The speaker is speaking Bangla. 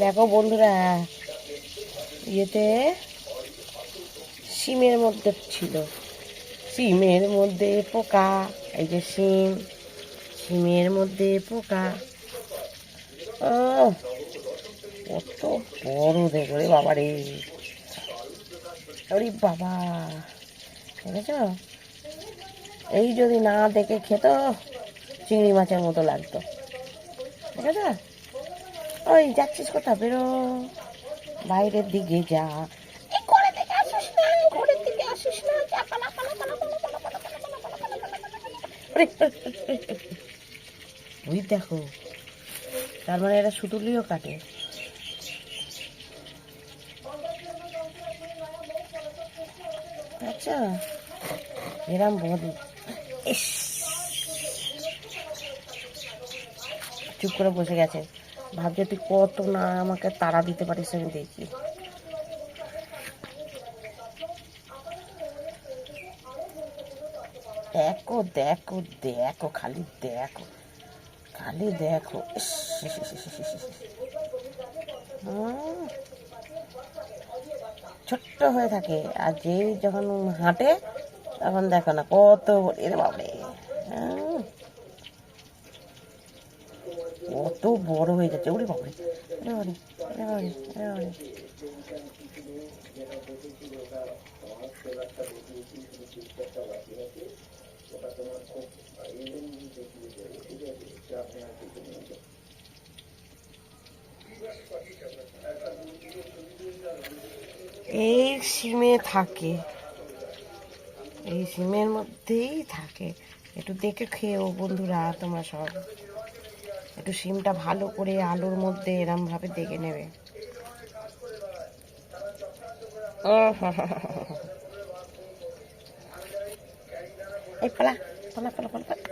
দেখো বন্ধুরা, ইয়েতে সিমের মধ্যে ছিল। সিমের মধ্যে পোকা, এই যে সিম, সিমের মধ্যে পোকা। ও কত বড় দেখো রে বাবা রে। ওরে বাবা, দেখেছ? এই যদি না দেখে খেত, চিংড়ি মাছের মতো লাগতো। দেখেছ? ওই যাচ্ছিস কোথা বেরো বাইরের দিকে যা ওই দেখো তার মানে এরা সুতুলিও কাটে আচ্ছা এরাম বদ চুপ করে বসে গেছে ভাবছে, তুই কত না আমাকে তাড়া দিতে পারিস আমি দেখি। দেখো দেখো দেখো, খালি দেখো খালি দেখো। ছোট্ট হয়ে থাকে আর যেই যখন হাঁটে, তখন দেখো না কত এরে বাবরে হুম। কত বড় হয়ে যাচ্ছে। ওরে বাবরে। এই সিমে থাকে। এই সিমের মধ্যেই থাকে। একটু দেখে খেয়েও বন্ধুরা, তোমরা সব। একটু শিমটা ভালো করে আলুর মধ্যে এরমভাবে দেখে নেবে। এই পালা পালা পালা পালা পালা।